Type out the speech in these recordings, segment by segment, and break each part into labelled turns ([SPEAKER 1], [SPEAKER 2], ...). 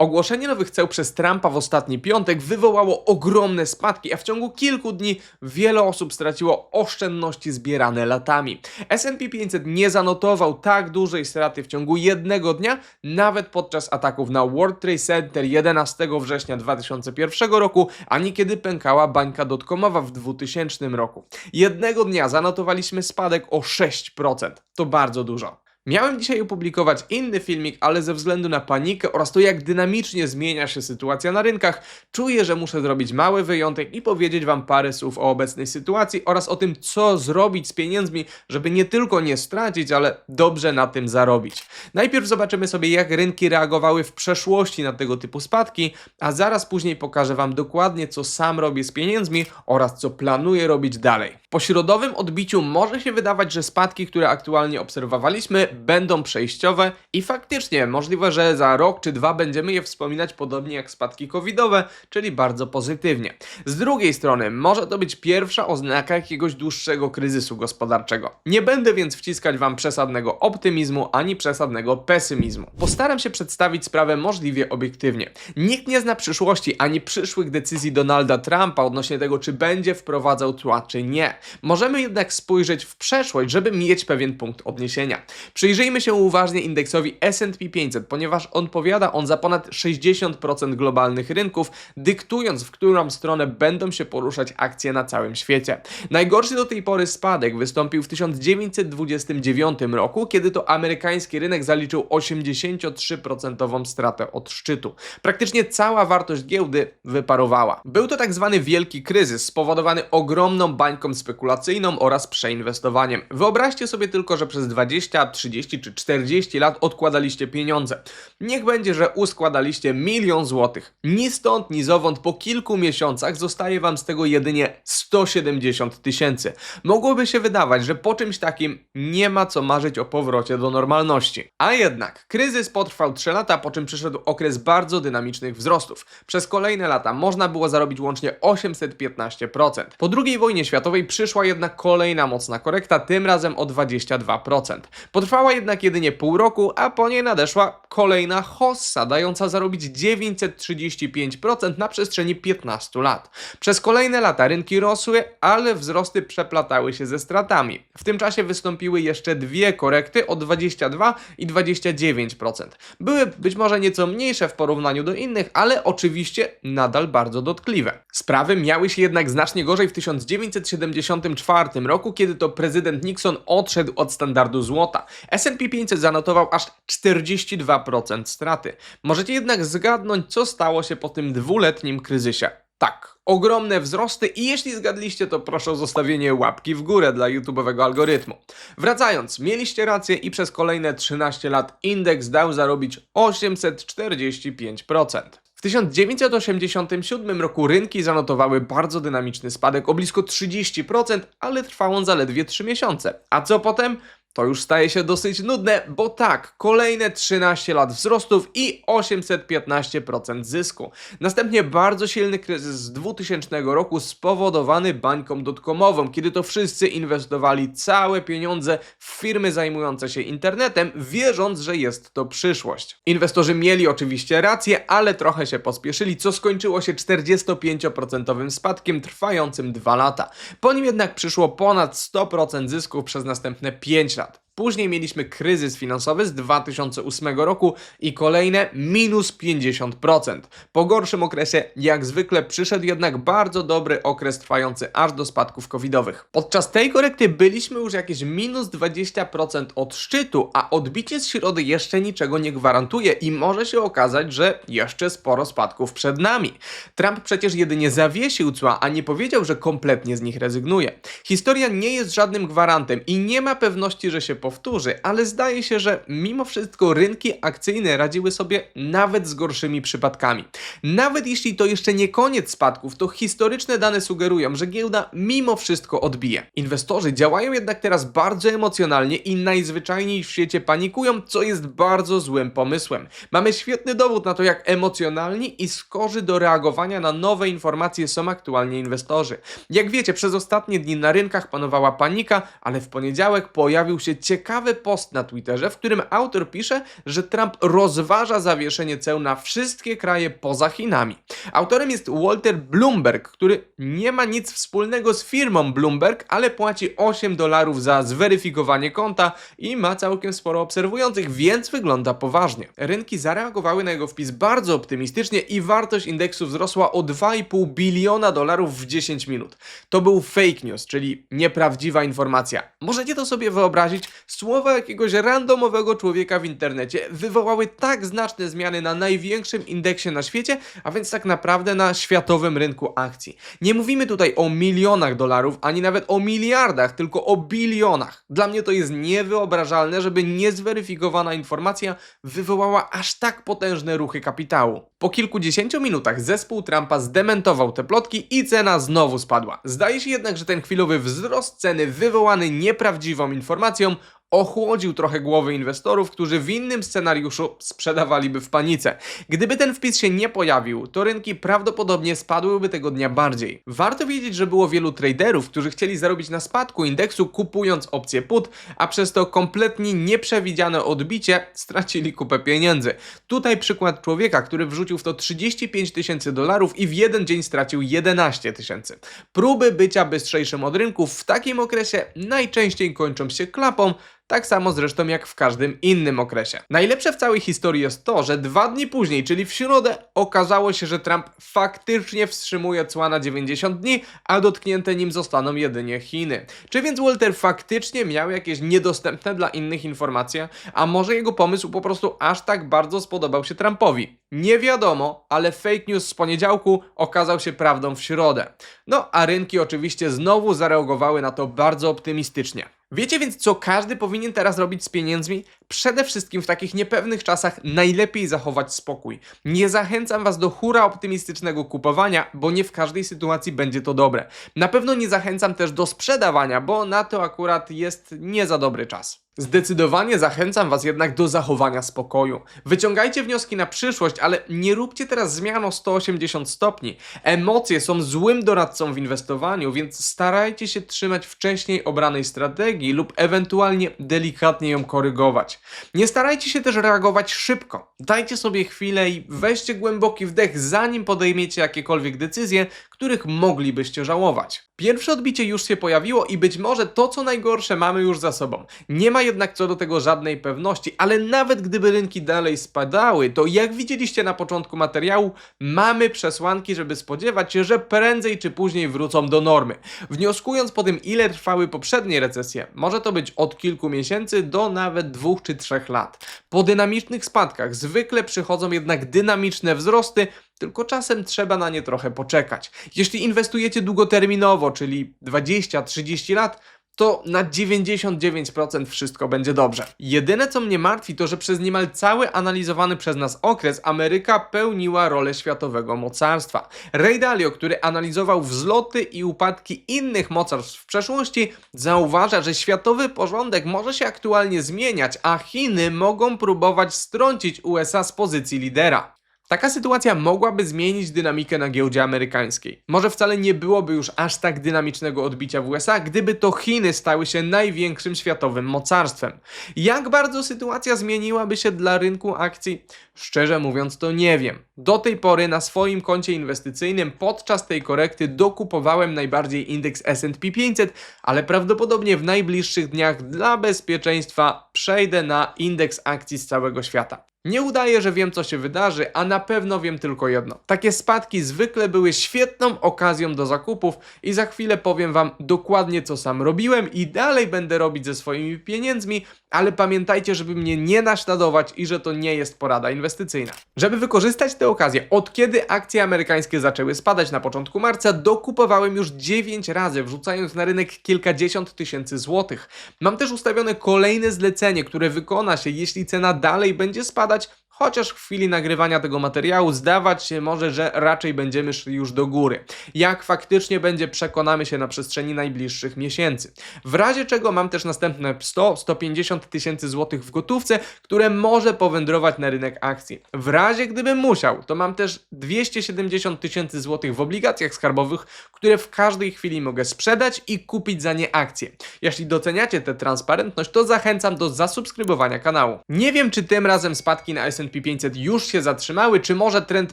[SPEAKER 1] Ogłoszenie nowych ceł przez Trumpa w ostatni piątek wywołało ogromne spadki, a w ciągu kilku dni wiele osób straciło oszczędności zbierane latami. S&P 500 nie zanotował tak dużej straty w ciągu jednego dnia, nawet podczas ataków na World Trade Center 11 września 2001 roku, ani kiedy pękała bańka dotcomowa w 2000 roku. Jednego dnia zanotowaliśmy spadek o 6%. To bardzo dużo. Miałem dzisiaj opublikować inny filmik, ale ze względu na panikę oraz to, jak dynamicznie zmienia się sytuacja na rynkach, czuję, że muszę zrobić mały wyjątek i powiedzieć Wam parę słów o obecnej sytuacji oraz o tym, co zrobić z pieniędzmi, żeby nie tylko nie stracić, ale dobrze na tym zarobić. Najpierw zobaczymy sobie, jak rynki reagowały w przeszłości na tego typu spadki, a zaraz później pokażę Wam dokładnie, co sam robię z pieniędzmi oraz co planuję robić dalej. Po środowym odbiciu może się wydawać, że spadki, które aktualnie obserwowaliśmy, będą przejściowe i faktycznie możliwe, że za rok czy dwa będziemy je wspominać podobnie jak spadki covidowe, czyli bardzo pozytywnie. Z drugiej strony, może to być pierwsza oznaka jakiegoś dłuższego kryzysu gospodarczego. Nie będę więc wciskać Wam przesadnego optymizmu ani przesadnego pesymizmu. Postaram się przedstawić sprawę możliwie obiektywnie. Nikt nie zna przyszłości ani przyszłych decyzji Donalda Trumpa odnośnie tego, czy będzie wprowadzał tła, czy nie. Możemy jednak spojrzeć w przeszłość, żeby mieć pewien punkt odniesienia. Przyjrzyjmy się uważnie indeksowi S&P 500, ponieważ odpowiada on za ponad 60% globalnych rynków, dyktując w którą stronę będą się poruszać akcje na całym świecie. Najgorszy do tej pory spadek wystąpił w 1929 roku, kiedy to amerykański rynek zaliczył 83% stratę od szczytu. Praktycznie cała wartość giełdy wyparowała. Był to tak zwany wielki kryzys spowodowany ogromną bańką spekulacyjną oraz przeinwestowaniem. Wyobraźcie sobie tylko, że przez 20, 30 czy 40 lat odkładaliście pieniądze. Niech będzie, że uskładaliście milion złotych. Ni stąd, ni zowąd po kilku miesiącach zostaje wam z tego jedynie 170 tysięcy. Mogłoby się wydawać, że po czymś takim nie ma co marzyć o powrocie do normalności. A jednak kryzys potrwał 3 lata, po czym przyszedł okres bardzo dynamicznych wzrostów. Przez kolejne lata można było zarobić łącznie 815%. Po II wojnie światowej przyszła jednak kolejna mocna korekta, tym razem o 22%. Potrwała jednak jedynie pół roku, a po niej nadeszła kolejna hossa, dająca zarobić 935% na przestrzeni 15 lat. Przez kolejne lata rynki rosły, ale wzrosty przeplatały się ze stratami. W tym czasie wystąpiły jeszcze dwie korekty o 22 i 29%. Były być może nieco mniejsze w porównaniu do innych, ale oczywiście nadal bardzo dotkliwe. Sprawy miały się jednak znacznie gorzej w 1974 roku, kiedy to prezydent Nixon odszedł od standardu złota. S&P 500 zanotował aż 42% straty. Możecie jednak zgadnąć, co stało się po tym dwuletnim kryzysie. Tak, ogromne wzrosty i jeśli zgadliście, to proszę o zostawienie łapki w górę dla YouTube'owego algorytmu. Wracając, mieliście rację i przez kolejne 13 lat indeks dał zarobić 845%. W 1987 roku rynki zanotowały bardzo dynamiczny spadek o blisko 30%, ale trwał on zaledwie 3 miesiące. A co potem? To już staje się dosyć nudne, bo tak, kolejne 13 lat wzrostów i 815% zysku. Następnie bardzo silny kryzys z 2000 roku spowodowany bańką dotcomową, kiedy to wszyscy inwestowali całe pieniądze w firmy zajmujące się internetem, wierząc, że jest to przyszłość. Inwestorzy mieli oczywiście rację, ale trochę się pospieszyli, co skończyło się 45% spadkiem trwającym 2 lata. Po nim jednak przyszło ponad 100% zysków przez następne 5 lat. Później mieliśmy kryzys finansowy z 2008 roku i kolejne minus 50%. Po gorszym okresie, jak zwykle, przyszedł jednak bardzo dobry okres trwający aż do spadków covidowych. Podczas tej korekty byliśmy już jakieś minus 20% od szczytu, a odbicie z środy jeszcze niczego nie gwarantuje i może się okazać, że jeszcze sporo spadków przed nami. Trump przecież jedynie zawiesił cła, a nie powiedział, że kompletnie z nich rezygnuje. Historia nie jest żadnym gwarantem i nie ma pewności, że się powtórzy, ale zdaje się, że mimo wszystko rynki akcyjne radziły sobie nawet z gorszymi przypadkami. Nawet jeśli to jeszcze nie koniec spadków, to historyczne dane sugerują, że giełda mimo wszystko odbije. Inwestorzy działają jednak teraz bardzo emocjonalnie i najzwyczajniej w świecie panikują, co jest bardzo złym pomysłem. Mamy świetny dowód na to, jak emocjonalni i skorzy do reagowania na nowe informacje są aktualnie inwestorzy. Jak wiecie, przez ostatnie dni na rynkach panowała panika, ale w poniedziałek pojawił się ciekawy post na Twitterze, w którym autor pisze, że Trump rozważa zawieszenie ceł na wszystkie kraje poza Chinami. Autorem jest Walter Bloomberg, który nie ma nic wspólnego z firmą Bloomberg, ale płaci 8 dolarów za zweryfikowanie konta i ma całkiem sporo obserwujących, więc wygląda poważnie. Rynki zareagowały na jego wpis bardzo optymistycznie i wartość indeksu wzrosła o 2,5 biliona dolarów w 10 minut. To był fake news, czyli nieprawdziwa informacja. Możecie to sobie wyobrazić? Słowa jakiegoś randomowego człowieka w internecie wywołały tak znaczne zmiany na największym indeksie na świecie, a więc tak naprawdę na światowym rynku akcji. Nie mówimy tutaj o milionach dolarów, ani nawet o miliardach, tylko o bilionach. Dla mnie to jest niewyobrażalne, żeby niezweryfikowana informacja wywołała aż tak potężne ruchy kapitału. Po kilkudziesięciu minutach zespół Trumpa zdementował te plotki i cena znowu spadła. Zdaje się jednak, że ten chwilowy wzrost ceny wywołany nieprawdziwą informacją ochłodził trochę głowy inwestorów, którzy w innym scenariuszu sprzedawaliby w panice. Gdyby ten wpis się nie pojawił, to rynki prawdopodobnie spadłyby tego dnia bardziej. Warto wiedzieć, że było wielu traderów, którzy chcieli zarobić na spadku indeksu kupując opcje put, a przez to kompletnie nieprzewidziane odbicie stracili kupę pieniędzy. Tutaj przykład człowieka, który wrzucił w to 35 tysięcy dolarów i w jeden dzień stracił 11 tysięcy. Próby bycia bystrzejszym od rynków w takim okresie najczęściej kończą się klapą, tak samo zresztą jak w każdym innym okresie. Najlepsze w całej historii jest to, że dwa dni później, czyli w środę, okazało się, że Trump faktycznie wstrzymuje cła na 90 dni, a dotknięte nim zostaną jedynie Chiny. Czy więc Walter faktycznie miał jakieś niedostępne dla innych informacje, a może jego pomysł po prostu aż tak bardzo spodobał się Trumpowi? Nie wiadomo, ale fake news z poniedziałku okazał się prawdą w środę. No, a rynki oczywiście znowu zareagowały na to bardzo optymistycznie. Wiecie więc, co każdy powinien teraz robić z pieniędzmi? Przede wszystkim w takich niepewnych czasach najlepiej zachować spokój. Nie zachęcam Was do hura optymistycznego kupowania, bo nie w każdej sytuacji będzie to dobre. Na pewno nie zachęcam też do sprzedawania, bo na to akurat jest nie za dobry czas. Zdecydowanie zachęcam Was jednak do zachowania spokoju. Wyciągajcie wnioski na przyszłość, ale nie róbcie teraz zmian o 180 stopni. Emocje są złym doradcą w inwestowaniu, więc starajcie się trzymać wcześniej obranej strategii lub ewentualnie delikatnie ją korygować. Nie starajcie się też reagować szybko. Dajcie sobie chwilę i weźcie głęboki wdech, zanim podejmiecie jakiekolwiek decyzje, których moglibyście żałować. Pierwsze odbicie już się pojawiło i być może to, co najgorsze, mamy już za sobą. Nie ma jednak co do tego żadnej pewności, ale nawet gdyby rynki dalej spadały, to jak widzieliście na początku materiału, mamy przesłanki, żeby spodziewać się, że prędzej czy później wrócą do normy. Wnioskując po tym, ile trwały poprzednie recesje, może to być od kilku miesięcy do nawet dwóch czy trzech lat. Po dynamicznych spadkach zwykle przychodzą jednak dynamiczne wzrosty, tylko czasem trzeba na nie trochę poczekać. Jeśli inwestujecie długoterminowo, czyli 20-30 lat, to na 99% wszystko będzie dobrze. Jedyne co mnie martwi to, że przez niemal cały analizowany przez nas okres Ameryka pełniła rolę światowego mocarstwa. Ray Dalio, który analizował wzloty i upadki innych mocarstw w przeszłości, zauważa, że światowy porządek może się aktualnie zmieniać, a Chiny mogą próbować strącić USA z pozycji lidera. Taka sytuacja mogłaby zmienić dynamikę na giełdzie amerykańskiej. Może wcale nie byłoby już aż tak dynamicznego odbicia w USA, gdyby to Chiny stały się największym światowym mocarstwem. Jak bardzo sytuacja zmieniłaby się dla rynku akcji? Szczerze mówiąc, to nie wiem. Do tej pory na swoim koncie inwestycyjnym podczas tej korekty dokupowałem najbardziej indeks SP 500, ale prawdopodobnie w najbliższych dniach dla bezpieczeństwa przejdę na indeks akcji z całego świata. Nie udaję, że wiem, co się wydarzy, a na pewno wiem tylko jedno. Takie spadki zwykle były świetną okazją do zakupów i za chwilę powiem Wam dokładnie, co sam robiłem i dalej będę robić ze swoimi pieniędzmi, ale pamiętajcie, żeby mnie nie naśladować i że to nie jest porada inwestycyjna. Żeby wykorzystać tę okazję, od kiedy akcje amerykańskie zaczęły spadać na początku marca, dokupowałem już 9 razy, wrzucając na rynek kilkadziesiąt tysięcy złotych. Mam też ustawione kolejne zlecenie, które wykona się, jeśli cena dalej będzie spadać, składać chociaż w chwili nagrywania tego materiału zdawać się może, że raczej będziemy szli już do góry. Jak faktycznie będzie, przekonamy się na przestrzeni najbliższych miesięcy. W razie czego mam też następne 100-150 tysięcy złotych w gotówce, które może powędrować na rynek akcji. W razie gdybym musiał, to mam też 270 tysięcy złotych w obligacjach skarbowych, które w każdej chwili mogę sprzedać i kupić za nie akcje. Jeśli doceniacie tę transparentność, to zachęcam do zasubskrybowania kanału. Nie wiem, czy tym razem spadki na S&P 500 już się zatrzymały, czy może trend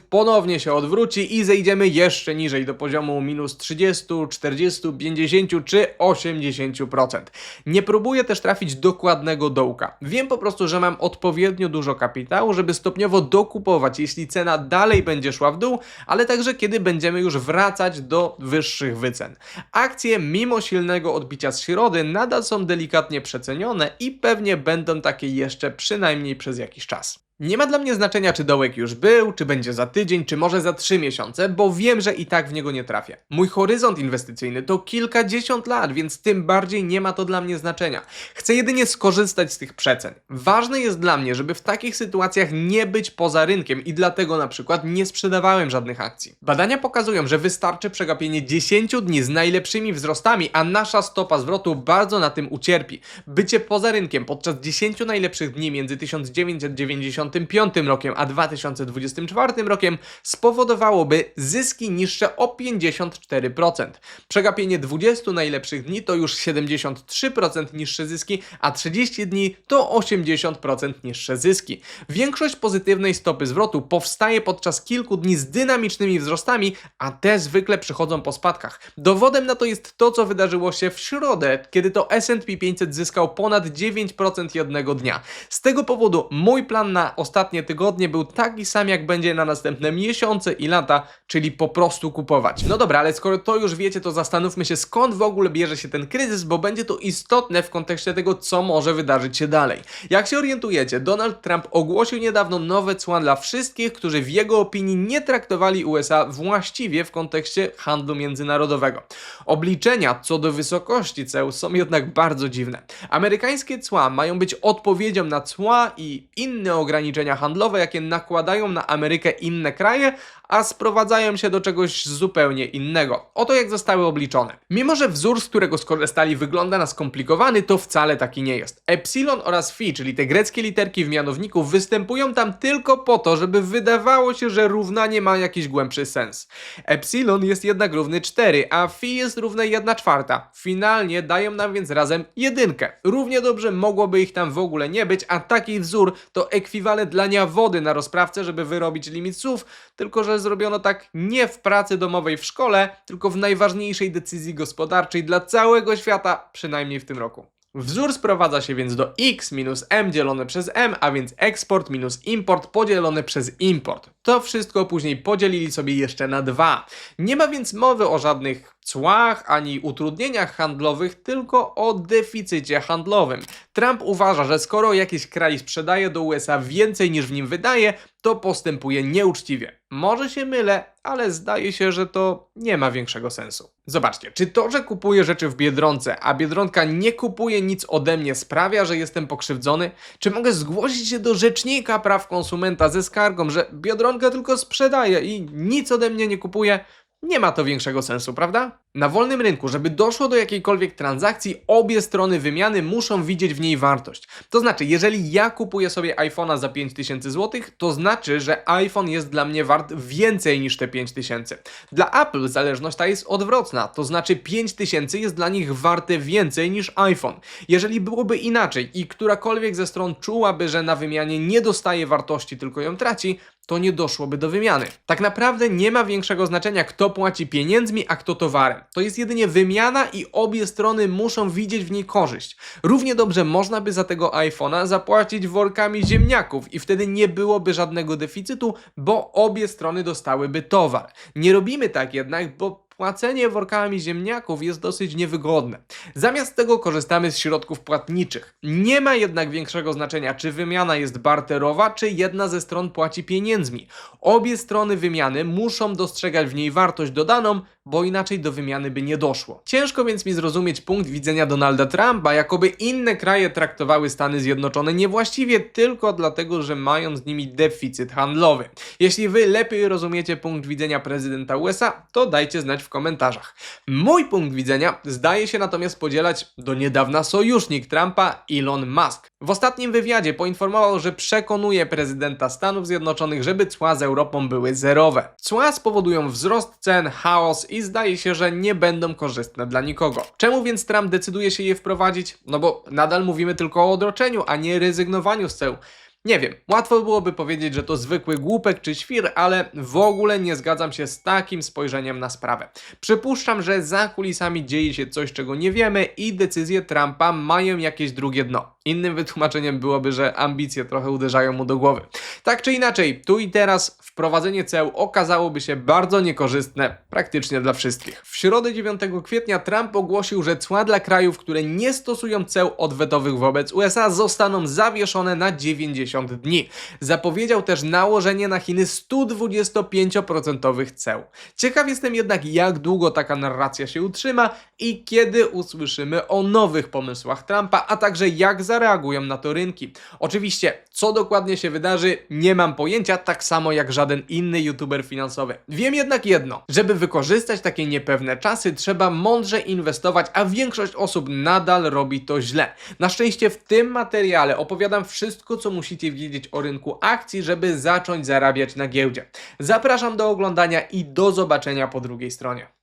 [SPEAKER 1] ponownie się odwróci i zejdziemy jeszcze niżej do poziomu minus 30, 40, 50 czy 80%. Nie próbuję też trafić dokładnego dołka. Wiem po prostu, że mam odpowiednio dużo kapitału, żeby stopniowo dokupować, jeśli cena dalej będzie szła w dół, ale także kiedy będziemy już wracać do wyższych wycen. Akcje, mimo silnego odbicia z środy, nadal są delikatnie przecenione i pewnie będą takie jeszcze przynajmniej przez jakiś czas. Nie ma dla mnie znaczenia, czy dołek już był, czy będzie za tydzień, czy może za trzy miesiące, bo wiem, że i tak w niego nie trafię. Mój horyzont inwestycyjny to kilkadziesiąt lat, więc tym bardziej nie ma to dla mnie znaczenia. Chcę jedynie skorzystać z tych przecen. Ważne jest dla mnie, żeby w takich sytuacjach nie być poza rynkiem i dlatego na przykład nie sprzedawałem żadnych akcji. Badania pokazują, że wystarczy przegapienie 10 dni z najlepszymi wzrostami, a nasza stopa zwrotu bardzo na tym ucierpi. Bycie poza rynkiem podczas 10 najlepszych dni między 1990 2025 rokiem a 2024 rokiem spowodowałoby zyski niższe o 54%. Przegapienie 20 najlepszych dni to już 73% niższe zyski, a 30 dni to 80% niższe zyski. Większość pozytywnej stopy zwrotu powstaje podczas kilku dni z dynamicznymi wzrostami, a te zwykle przychodzą po spadkach. Dowodem na to jest to, co wydarzyło się w środę, kiedy to S&P 500 zyskał ponad 9% jednego dnia. Z tego powodu mój plan na ostatnie tygodnie był taki sam, jak będzie na następne miesiące i lata, czyli po prostu kupować. No dobra, ale skoro to już wiecie, to zastanówmy się, skąd w ogóle bierze się ten kryzys, bo będzie to istotne w kontekście tego, co może wydarzyć się dalej. Jak się orientujecie, Donald Trump ogłosił niedawno nowe cła dla wszystkich, którzy w jego opinii nie traktowali USA właściwie w kontekście handlu międzynarodowego. Obliczenia co do wysokości ceł są jednak bardzo dziwne. Amerykańskie cła mają być odpowiedzią na cła i inne ograniczenia ograniczenia handlowe, jakie nakładają na Amerykę inne kraje, a sprowadzają się do czegoś zupełnie innego. Oto jak zostały obliczone. Mimo, że wzór, z którego skorzystali, wygląda na skomplikowany, to wcale taki nie jest. Epsilon oraz phi, czyli te greckie literki w mianowniku, występują tam tylko po to, żeby wydawało się, że równanie ma jakiś głębszy sens. Epsilon jest jednak równy 4, a phi jest równe 1 czwarta. Finalnie dają nam więc razem jedynkę. Równie dobrze mogłoby ich tam w ogóle nie być, a taki wzór to ekwiwalent lania wody na rozprawce, żeby wyrobić limit słów, tylko że zrobiono tak nie w pracy domowej w szkole, tylko w najważniejszej decyzji gospodarczej dla całego świata, przynajmniej w tym roku. Wzór sprowadza się więc do x minus m dzielone przez m, a więc eksport minus import podzielone przez import. To wszystko później podzielili sobie jeszcze na 2. Nie ma więc mowy o żadnych cłach ani utrudnieniach handlowych, tylko o deficycie handlowym. Trump uważa, że skoro jakiś kraj sprzedaje do USA więcej niż w nim wydaje, to postępuje nieuczciwie. Może się mylę, ale zdaje się, że to nie ma większego sensu. Zobaczcie, czy to, że kupuję rzeczy w Biedronce, a Biedronka nie kupuje nic ode mnie sprawia, że jestem pokrzywdzony? Czy mogę zgłosić się do Rzecznika Praw Konsumenta ze skargą, że Biedronka tylko sprzedaje i nic ode mnie nie kupuje? Nie ma to większego sensu, prawda? Na wolnym rynku, żeby doszło do jakiejkolwiek transakcji, obie strony wymiany muszą widzieć w niej wartość. To znaczy, jeżeli ja kupuję sobie iPhone'a za 5000 zł, to znaczy, że iPhone jest dla mnie wart więcej niż te 5000. Dla Apple zależność ta jest odwrotna, to znaczy 5000 jest dla nich warte więcej niż iPhone. Jeżeli byłoby inaczej i którakolwiek ze stron czułaby, że na wymianie nie dostaje wartości, tylko ją traci, to nie doszłoby do wymiany. Tak naprawdę nie ma większego znaczenia, kto płaci pieniędzmi, a kto towarem. To jest jedynie wymiana i obie strony muszą widzieć w niej korzyść. Równie dobrze można by za tego iPhone'a zapłacić workami ziemniaków i wtedy nie byłoby żadnego deficytu, bo obie strony dostałyby towar. Nie robimy tak jednak, bo płacenie workami ziemniaków jest dosyć niewygodne. Zamiast tego korzystamy z środków płatniczych. Nie ma jednak większego znaczenia, czy wymiana jest barterowa, czy jedna ze stron płaci pieniędzmi. Obie strony wymiany muszą dostrzegać w niej wartość dodaną, bo inaczej do wymiany by nie doszło. Ciężko więc mi zrozumieć punkt widzenia Donalda Trumpa, jakoby inne kraje traktowały Stany Zjednoczone niewłaściwie tylko dlatego, że mają z nimi deficyt handlowy. Jeśli wy lepiej rozumiecie punkt widzenia prezydenta USA, to dajcie znać w komentarzach. Mój punkt widzenia zdaje się natomiast podzielać do niedawna sojusznik Trumpa Elon Musk. W ostatnim wywiadzie poinformował, że przekonuje prezydenta Stanów Zjednoczonych, żeby cła z Europą były zerowe. Cła spowodują wzrost cen, chaos i zdaje się, że nie będą korzystne dla nikogo. Czemu więc Trump decyduje się je wprowadzić? No bo nadal mówimy tylko o odroczeniu, a nie rezygnowaniu z ceł. Nie wiem, łatwo byłoby powiedzieć, że to zwykły głupek czy świr, ale w ogóle nie zgadzam się z takim spojrzeniem na sprawę. Przypuszczam, że za kulisami dzieje się coś, czego nie wiemy i decyzje Trumpa mają jakieś drugie dno. Innym wytłumaczeniem byłoby, że ambicje trochę uderzają mu do głowy. Tak czy inaczej, tu i teraz wprowadzenie ceł okazałoby się bardzo niekorzystne praktycznie dla wszystkich. W środę 9 kwietnia Trump ogłosił, że cła dla krajów, które nie stosują ceł odwetowych wobec USA zostaną zawieszone na 90 dni. Zapowiedział też nałożenie na Chiny 125% ceł. Ciekaw jestem jednak, jak długo taka narracja się utrzyma i kiedy usłyszymy o nowych pomysłach Trumpa, a także jak zareagują na to rynki. Oczywiście, co dokładnie się wydarzy, nie mam pojęcia, tak samo jak żaden inny youtuber finansowy. Wiem jednak jedno, żeby wykorzystać takie niepewne czasy, trzeba mądrze inwestować, a większość osób nadal robi to źle. Na szczęście w tym materiale opowiadam wszystko, co musicie wiedzieć o rynku akcji, żeby zacząć zarabiać na giełdzie. Zapraszam do oglądania i do zobaczenia po drugiej stronie.